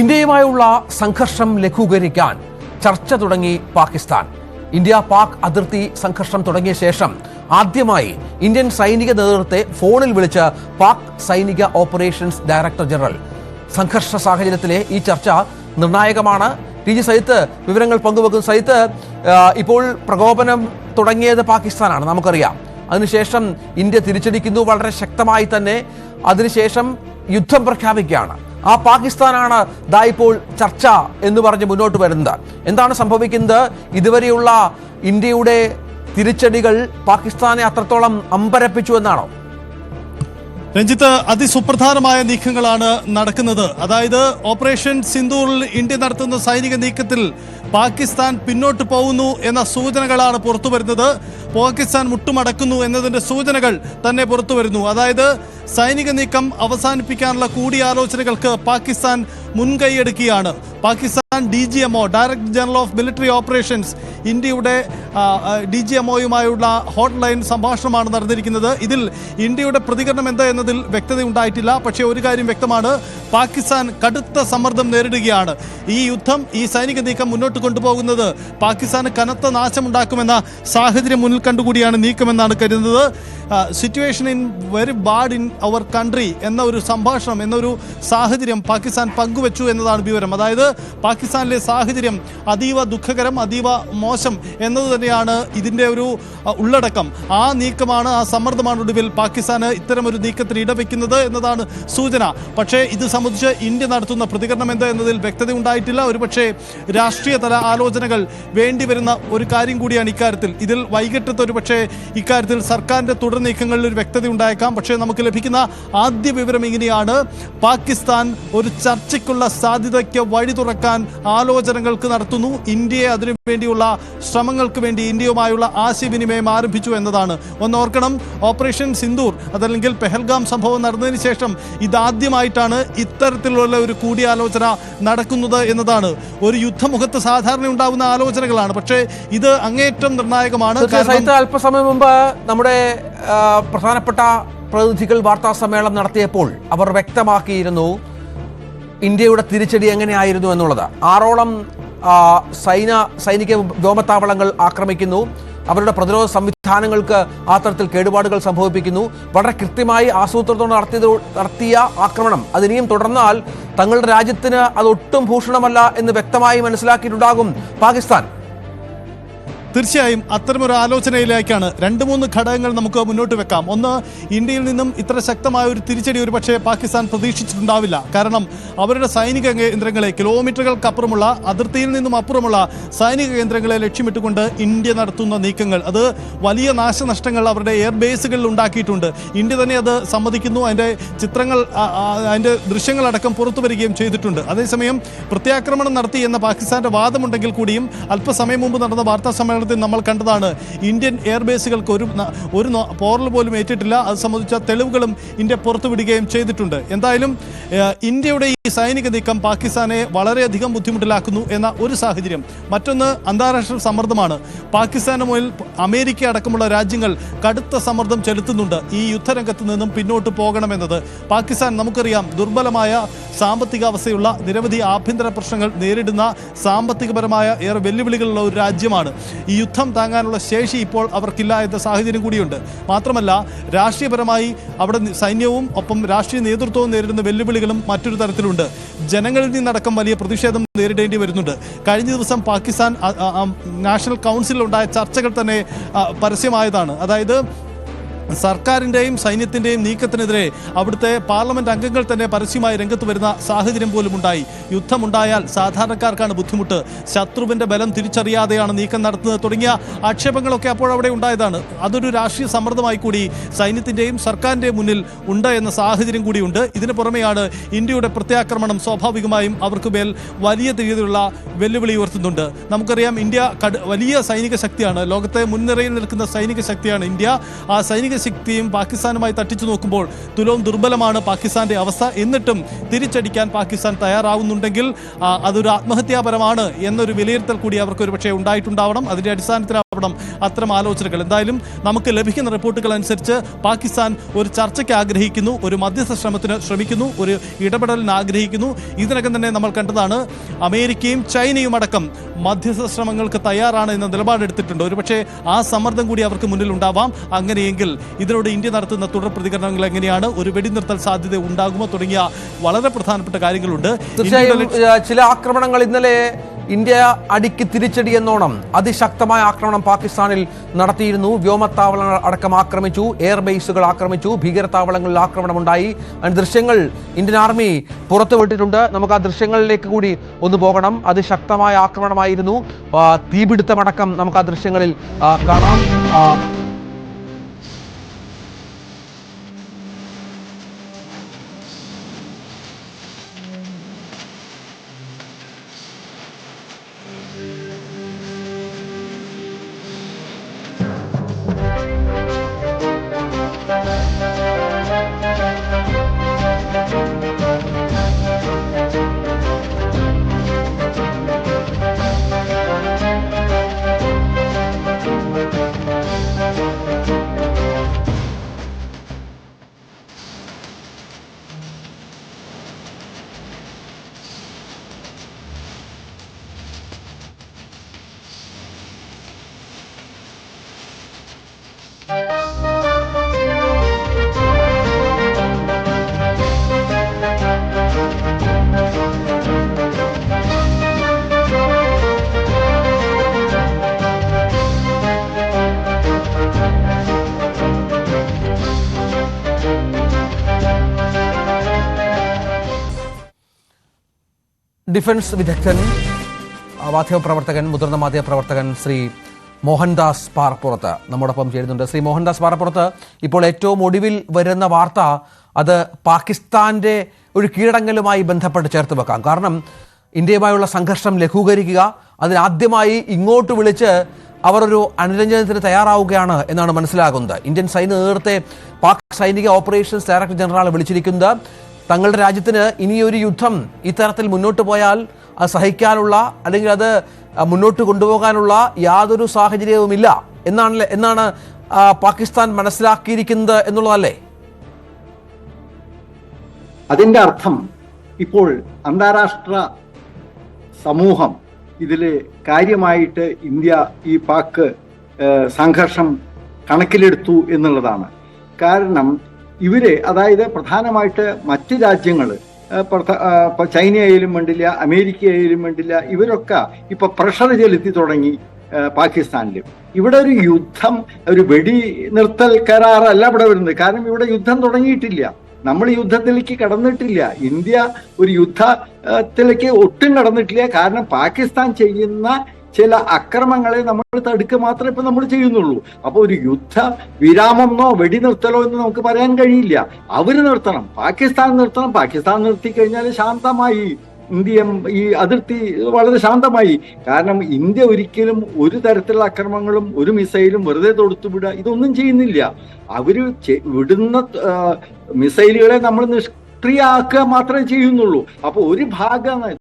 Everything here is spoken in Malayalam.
ഇന്ത്യയുമായുള്ള സംഘർഷം ലഘൂകരിക്കാൻ ചർച്ച തുടങ്ങി പാകിസ്ഥാൻ. ഇന്ത്യ പാക് അതിർത്തി സംഘർഷം തുടങ്ങിയ ശേഷം ആദ്യമായി ഇന്ത്യൻ സൈനിക നേതൃത്വത്തെ ഫോണിൽ വിളിച്ച് പാക് സൈനിക ഓപ്പറേഷൻസ് ഡയറക്ടർ ജനറൽ. സംഘർഷ സാഹചര്യത്തിലെ ഈ ചർച്ച നിർണായകമാണ്. ടി ജി സൈത്ത് വിവരങ്ങൾ പങ്കുവെക്കുന്ന. സൈത്ത് ഇപ്പോൾ പ്രകോപനം തുടങ്ങിയത് പാകിസ്ഥാനാണ് നമുക്കറിയാം. അതിനുശേഷം ഇന്ത്യ തിരിച്ചടിക്കുന്നു വളരെ ശക്തമായി തന്നെ. അതിനുശേഷം യുദ്ധം പ്രഖ്യാപിക്കുകയാണ്. ആ പാകിസ്ഥാനാണ് ദാ ഇപ്പോൾ ചർച്ച എന്ന് പറഞ്ഞ് മുന്നോട്ട് വരുന്നത്. എന്താണ് സംഭവിക്കുന്നത്? ഇതുവരെയുള്ള ഇന്ത്യയുടെ തിരിച്ചടികൾ പാകിസ്ഥാനെ അത്രത്തോളം അമ്പരപ്പിച്ചു എന്നാണോ? രഞ്ജിത്ത് അതിസുപ്രധാനമായ നീക്കങ്ങളാണ് നടക്കുന്നത്. അതായത് ഓപ്പറേഷൻ സിന്ധൂറിൽ ഇന്ത്യ നടത്തുന്ന സൈനിക നീക്കത്തിൽ പാകിസ്ഥാൻ പിന്നോട്ട് പോകുന്നു എന്ന സൂചനകളാണ് പുറത്തു വരുന്നത്. പാകിസ്ഥാൻ മുട്ടുമടക്കുന്നു എന്നതിന്റെ സൂചനകൾ തന്നെ പുറത്തു വരുന്നു. അതായത് സൈനിക നീക്കം അവസാനിപ്പിക്കാനുള്ള കൂടിയാലോചനകൾക്ക് Pakistan മുൻകൈയെടുക്കുകയാണ്. Pakistan D G M O director general of military operations ഇന്ത്യയുടെ ഡി ജി എം ഒയുമായുള്ള ഹോട്ട്ലൈൻ സംഭാഷണമാണ് നടന്നിരിക്കുന്നത്. ഇതിൽ ഇന്ത്യയുടെ പ്രതികരണം എന്താ എന്നതിൽ വ്യക്തത ഉണ്ടായിട്ടില്ല. പക്ഷേ ഒരു കാര്യം വ്യക്തമാണ്. പാകിസ്ഥാൻ കടുത്ത സമ്മർദ്ദം നേരിടുകയാണ്. ഈ യുദ്ധം ഈ സൈനിക നീക്കം മുന്നോട്ട് കൊണ്ടുപോകുന്നത് പാകിസ്ഥാന് കനത്ത നാശമുണ്ടാക്കുമെന്ന സാഹചര്യം മുന്നിൽ കണ്ടുകൂടിയാണ് നീക്കമെന്നാണ് കരുതുന്നത്. Situation in very bad in our country എന്ന ഒരു സംഭാഷണം എന്നൊരു സാഹചര്യം പാകിസ്ഥാൻ പങ്കുവച്ചു എന്നതാണ് വിവരം. അതായത് പാകിസ്ഥാനിലെ സാഹചര്യം അതീവ ദുഃഖകരം അതീവ മോശം എന്നത് തന്നെയാണ് ഇതിന്റെ ഒരു ഉള്ളടക്കം. ആ നീക്കമാണ് ആ സമ്മർദ്ദമാണ് ഒടുവിൽ പാകിസ്ഥാന് ഇത്തരമൊരു ഒരു നീക്കത്തിന് ഇടവെക്കുന്നത് എന്നതാണ് സൂചന. പക്ഷേ ഇത് സംബന്ധിച്ച് ഇന്ത്യ നടത്തുന്ന പ്രതികരണം എന്തോ എന്നതിൽ വ്യക്തത ഉണ്ടായിട്ടില്ല. ഒരുപക്ഷേ രാഷ്ട്രീയ തല ആലോചനകൾ വേണ്ടിവരുന്ന ഒരു കാര്യം കൂടിയാണ് ഇക്കാര്യത്തിൽ. ഇതിൽ വൈകിട്ടത്തെ ഒരു പക്ഷേ ഇക്കാര്യത്തിൽ സർക്കാരിന്റെ തുടർ നീക്കങ്ങളിൽ ഒരു വ്യക്തത ഉണ്ടായേക്കാം. പക്ഷേ നമുക്ക് ലഭിക്കുന്ന ആദ്യ വിവരം ഇങ്ങനെയാണ്. പാകിസ്ഥാൻ ഒരു ചർച്ചയ്ക്കുള്ള സാധ്യതയ്ക്ക് വഴി തുറക്കാൻ ആലോചനകൾക്ക് നടത്തുന്നു. ഇന്ത്യയെ അതിനു വേണ്ടിയുള്ള ശ്രമങ്ങൾക്ക് വേണ്ടി ഇന്ത്യയുമായുള്ള ആശയവിനിമയം ആരംഭിച്ചു എന്നതാണ്. ഒന്ന് ഓർക്കണം ഓപ്പറേഷൻ സിന്ദൂർ അതല്ലെങ്കിൽ പെഹൽഗാം സംഭവം നടന്നതിന് ശേഷം ഇതാദ്യമായിട്ടാണ് ഇത്തരത്തിലുള്ള ഒരു കൂടിയാലോചന നടക്കുന്നത് എന്നതാണ്. ഒരു യുദ്ധമുഖത്ത് സാധാരണ ഉണ്ടാവുന്ന ആലോചനകളാണ്. പക്ഷേ ഇത് അങ്ങേറ്റം നിർണായകമാണ്. അല്പസമയം മുമ്പ് നമ്മുടെ പ്രധാനപ്പെട്ട പ്രതിനിധികൾ വാർത്താ സമ്മേളനം നടത്തിയപ്പോൾ അവർ വ്യക്തമാക്കിയിരുന്നു ഇന്ത്യയുടെ തിരിച്ചടി എങ്ങനെയായിരുന്നു എന്നുള്ളത്. ആറോളം സൈന സൈനിക വ്യോമത്താവളങ്ങൾ ആക്രമിക്കുന്നു. അവരുടെ പ്രതിരോധ സംവിധാനങ്ങൾക്ക് ആ തരത്തിൽ കേടുപാടുകൾ സംഭവിപ്പിക്കുന്നു. വളരെ കൃത്യമായി ആസൂത്രണത്തോടെ നടത്തിയത് നടത്തിയ ആക്രമണം. അതിനിയും തുടർന്നാൽ തങ്ങളുടെ രാജ്യത്തിന് അതൊട്ടും ഭൂഷണമല്ല എന്ന് വ്യക്തമായി മനസ്സിലാക്കിയിട്ടുണ്ടാകും. പാകിസ്ഥാൻ തീർച്ചയായും അത്തരമൊരു ആലോചനയിലേക്കാണ് രണ്ട് മൂന്ന് ഘടകങ്ങൾ നമുക്ക് മുന്നോട്ട് വെക്കാം. ഒന്ന് ഇന്ത്യയിൽ നിന്നും ഇത്ര ശക്തമായ ഒരു തിരിച്ചടി ഒരു പക്ഷേ പാകിസ്ഥാൻ പ്രതീക്ഷിച്ചിട്ടുണ്ടാവില്ല. കാരണം അവരുടെ സൈനിക കേന്ദ്രങ്ങളെ കിലോമീറ്ററുകൾക്കപ്പുറമുള്ള അതിർത്തിയിൽ നിന്നും അപ്പുറമുള്ള സൈനിക കേന്ദ്രങ്ങളെ ലക്ഷ്യമിട്ടുകൊണ്ട് ഇന്ത്യ നടത്തുന്ന നീക്കങ്ങൾ. അത് വലിയ നാശനഷ്ടങ്ങൾ അവരുടെ എയർ ബേസുകളിൽ ഉണ്ടാക്കിയിട്ടുണ്ട്. ഇന്ത്യ തന്നെ അത് സമ്മതിക്കുന്നു. അതിന്റെ ചിത്രങ്ങൾ അതിന്റെ ദൃശ്യങ്ങളടക്കം പുറത്തു വരികയും ചെയ്തിട്ടുണ്ട്. അതേസമയം പ്രത്യാക്രമണം നടത്തി എന്ന പാകിസ്ഥാന്റെ വാദമുണ്ടെങ്കിൽ കൂടിയും അല്പസമയം മുമ്പ് നടന്ന വാർത്താ സമ്മേളനത്തിൽ നമ്മൾ കണ്ടതാണ് ഇന്ത്യൻ എയർബേസുകൾക്ക് ഒരു ഒരു പോറൽ പോലും ഏറ്റിട്ടില്ല. അത് സംബന്ധിച്ച തെളിവുകളും ഇന്ത്യ പുറത്തുവിടുകയും ചെയ്തിട്ടുണ്ട്. എന്തായാലും ഇന്ത്യയുടെ ഈ സൈനിക നീക്കം പാകിസ്ഥാനെ വളരെയധികം ബുദ്ധിമുട്ടിലാക്കുന്നു എന്ന ഒരു സാഹചര്യം. മറ്റൊന്ന് അന്താരാഷ്ട്ര സമ്മർദ്ദമാണ്. പാകിസ്ഥാന് മുന്നിൽ അമേരിക്ക അടക്കമുള്ള രാജ്യങ്ങൾ കടുത്ത സമ്മർദ്ദം ചെലുത്തുന്നുണ്ട്. ഈ യുദ്ധരംഗത്ത് നിന്നും പിന്നോട്ട് പോകണമെന്നത് പാകിസ്ഥാൻ നമുക്കറിയാം ദുർബലമായ സാമ്പത്തിക അവസ്ഥയുള്ള നിരവധി ആഭ്യന്തര പ്രശ്നങ്ങൾ നേരിടുന്ന സാമ്പത്തികപരമായ ഏറെ വെല്ലുവിളികളുള്ള ഒരു രാജ്യമാണ്. യുദ്ധം താങ്ങാനുള്ള ശേഷി ഇപ്പോൾ അവർക്കില്ല എന്ന സാഹചര്യം കൂടിയുണ്ട്. മാത്രമല്ല രാഷ്ട്രീയപരമായി അവിടെ സൈന്യവും ഒപ്പം രാഷ്ട്രീയ നേതൃത്വവും നേരിടുന്ന വെല്ലുവിളികളും മറ്റൊരു തരത്തിലുണ്ട്. ജനങ്ങളിൽ നിന്നടക്കം വലിയ പ്രതിഷേധം നേരിടേണ്ടി വരുന്നുണ്ട്. കഴിഞ്ഞ ദിവസം പാകിസ്ഥാൻ നാഷണൽ കൗൺസിലുണ്ടായ ചർച്ചകൾ തന്നെ പരസ്യമായതാണ്. അതായത് സർക്കാരിന്റെയും സൈന്യത്തിന്റെയും നീക്കത്തിനെതിരെ അവിടുത്തെ പാർലമെന്റ് അംഗങ്ങൾ തന്നെ പരസ്യമായി രംഗത്ത് വരുന്ന സാഹചര്യം പോലും ഉണ്ടായി യുദ്ധമുണ്ടായാൽ സാധാരണക്കാർക്കാണ് ബുദ്ധിമുട്ട്. ശത്രുവിന്റെ ബലം തിരിച്ചറിയാതെയാണ് നീക്കം നടത്തുന്നത് തുടങ്ങിയ ആക്ഷേപങ്ങളൊക്കെ അപ്പോഴവിടെ ഉണ്ടായതാണ്. അതൊരു രാഷ്ട്രീയ സമ്മർദ്ദമായി കൂടി സൈന്യത്തിന്റെയും സർക്കാരിന്റെയും മുന്നിൽ ഉണ്ട് എന്ന സാഹചര്യം കൂടിയുണ്ട്. ഇതിന് പുറമെയാണ് ഇന്ത്യയുടെ പ്രത്യാക്രമണം സ്വാഭാവികമായും അവർക്ക് മേൽ വലിയ രീതിയിലുള്ള വെല്ലുവിളി ഉയർത്തുന്നുണ്ട്. നമുക്കറിയാം ഇന്ത്യ വലിയ സൈനിക ശക്തിയാണ്. ലോകത്തെ മുൻനിരയിൽ നിൽക്കുന്ന സൈനിക ശക്തിയാണ് ഇന്ത്യ. ആ സൈനിക ശക്തിയും പാകിസ്ഥാനുമായി തട്ടിച്ചു നോക്കുമ്പോൾ തുലവും ദുർബലമാണ് പാകിസ്ഥാന്റെ അവസ്ഥ. എന്നിട്ടും തിരിച്ചടിക്കാൻ പാകിസ്ഥാൻ തയ്യാറാവുന്നുണ്ടെങ്കിൽ അതൊരു ആത്മഹത്യാപരമാണ് എന്നൊരു വിലയിരുത്തൽ കൂടി അവർക്ക് ഒരു പക്ഷേ ഉണ്ടായിട്ടുണ്ടാവണം. അതിന്റെ അടിസ്ഥാനത്തിൽ ഉണ്ടാവണം അത്തരം ആലോചനകൾ. എന്തായാലും നമുക്ക് ലഭിക്കുന്ന റിപ്പോർട്ടുകൾ അനുസരിച്ച് പാകിസ്ഥാൻ ഒരു ചർച്ചയ്ക്ക് ആഗ്രഹിക്കുന്നു ഒരു മധ്യസ്ഥ ശ്രമത്തിന് ശ്രമിക്കുന്നു ഒരു ഇടപെടലിന് ആഗ്രഹിക്കുന്നു. ഇതിനകം തന്നെ നമ്മൾ കണ്ടതാണ് അമേരിക്കയും ചൈനയും അടക്കം മധ്യസ്ഥ ശ്രമങ്ങൾക്ക് തയ്യാറാണ് എന്ന നിലപാടെടുത്തിട്ടുണ്ട് ഒരുപക്ഷെ ആ സമ്മർദ്ദം കൂടി അവർക്ക് മുന്നിൽ ഉണ്ടാവാം. അങ്ങനെയെങ്കിൽ ഇതിനോട് ഇന്ത്യ നടത്തുന്ന തുടർ പ്രതികരണങ്ങൾ എങ്ങനെയാണ്? ഒരു വെടിനിർത്തൽ സാധ്യത ഉണ്ടാകുമോ? തുടങ്ങിയ വളരെ പ്രധാനപ്പെട്ട കാര്യങ്ങളുണ്ട്. ചില ആക്രമണങ്ങൾ ഇന്നലെ ഇന്ത്യ അടിക്ക് തിരിച്ചടി എന്നോണം അതിശക്തമായ ആക്രമണം പാകിസ്ഥാനിൽ നടത്തിയിരുന്നു. വ്യോമത്താവളങ്ങൾ അടക്കം ആക്രമിച്ചു. എയർബേസുകൾ ആക്രമിച്ചു. ഭീകരത്താവളങ്ങളിൽ ആക്രമണമുണ്ടായി. അതിന് ദൃശ്യങ്ങൾ ഇന്ത്യൻ ആർമി പുറത്തുവിട്ടിട്ടുണ്ട്. നമുക്ക് ആ ദൃശ്യങ്ങളിലേക്ക് കൂടി ഒന്ന് പോകണം. അതിശക്തമായ ആക്രമണമായിരുന്നു. തീപിടുത്തമടക്കം നമുക്ക് ആ ദൃശ്യങ്ങളിൽ കാണാം. ഡിഫൻസ് വിദഗ്ധൻ മാധ്യമപ്രവർത്തകൻ മുതിർന്ന മാധ്യമപ്രവർത്തകൻ ശ്രീ മോഹൻദാസ് പാറപ്പുറത്ത് നമ്മോടൊപ്പം ചേരുന്നുണ്ട്. ശ്രീ മോഹൻദാസ് പാറപ്പുറത്ത് ഇപ്പോൾ ഏറ്റവും ഒടുവിൽ വരുന്ന വാർത്ത അത് പാകിസ്ഥാന്റെ ഒരു കീഴടങ്ങലുമായി ബന്ധപ്പെട്ട് ചേർത്ത് വെക്കാം. കാരണം ഇന്ത്യയുമായുള്ള സംഘർഷം ലഘൂകരിക്കുക അതിനാദ്യമായി ഇങ്ങോട്ട് വിളിച്ച് അവർ ഒരു അനുരഞ്ജനത്തിന് തയ്യാറാവുകയാണ് എന്നാണ് മനസ്സിലാകുന്നത്. ഇന്ത്യൻ സൈന്യ നേതൃത്വത്തെ പാക് സൈനിക ഓപ്പറേഷൻസ് ഡയറക്ടർ ജനറൽ വിളിച്ചിരിക്കുന്നത്. തങ്ങളുടെ രാജ്യത്തിന് ഇനിയൊരു യുദ്ധം ഇത്തരത്തിൽ മുന്നോട്ട് പോയാൽ അത് സഹിക്കാനുള്ള അല്ലെങ്കിൽ അത് മുന്നോട്ട് കൊണ്ടുപോകാനുള്ള യാതൊരു സാഹചര്യവുമില്ല എന്നാണ് എന്നാണ് പാകിസ്ഥാൻ മനസ്സിലാക്കിയിരിക്കുന്നത് എന്നുള്ളതല്ലേ? അതിന്റെ അർത്ഥം ഇപ്പോൾ അന്താരാഷ്ട്ര സമൂഹം ഇതിൽ കാര്യമായിട്ട് ഇന്ത്യ ഈ പാക് സംഘർഷം കണക്കിലെടുത്തു എന്നുള്ളതാണ്. കാരണം ഇവർ അതായത് പ്രധാനമായിട്ട് മറ്റ് രാജ്യങ്ങൾ ചൈനയായാലും വേണ്ടില്ല അമേരിക്കയായാലും വേണ്ടില്ല ഇവരൊക്കെ ഇപ്പൊ പ്രഷർ ചെലുത്തി തുടങ്ങി പാകിസ്ഥാനിലും. ഇവിടെ ഒരു യുദ്ധം ഒരു വെടി നിർത്തൽ കരാറല്ല ഇവിടെ വരുന്നത്. കാരണം ഇവിടെ യുദ്ധം തുടങ്ങിയിട്ടില്ല. നമ്മൾ യുദ്ധത്തിലേക്ക് കടന്നിട്ടില്ല. ഇന്ത്യ ഒരു യുദ്ധത്തിലേക്ക് ഒട്ടും കടന്നിട്ടില്ല. കാരണം പാകിസ്ഥാൻ ചെയ്യുന്ന ചില അക്രമങ്ങളെ നമ്മൾ തടുക്കുക മാത്രമേ ഇപ്പൊ നമ്മൾ ചെയ്യുന്നുള്ളൂ. അപ്പൊ ഒരു യുദ്ധ വിരാമമെന്നോ വെടിനിർത്തലോ എന്ന് നമുക്ക് പറയാൻ കഴിയില്ല. അവർ നിർത്തണം. പാകിസ്ഥാൻ നിർത്തണം. പാകിസ്ഥാൻ നിർത്തി കഴിഞ്ഞാൽ ശാന്തമായി. ഇന്ത്യ ഈ അതിർത്തി വളരെ ശാന്തമായി. കാരണം ഇന്ത്യ ഒരിക്കലും ഒരു തരത്തിലുള്ള അക്രമങ്ങളും ഒരു മിസൈലും വെറുതെ തൊടുത്തുവിടുക ഇതൊന്നും ചെയ്യുന്നില്ല. അവർ വിടുന്ന മിസൈലുകളെ നമ്മൾ നിഷ്ക്രിയാക്കുക മാത്രമേ ചെയ്യുന്നുള്ളൂ. അപ്പൊ ഒരു ഭാഗം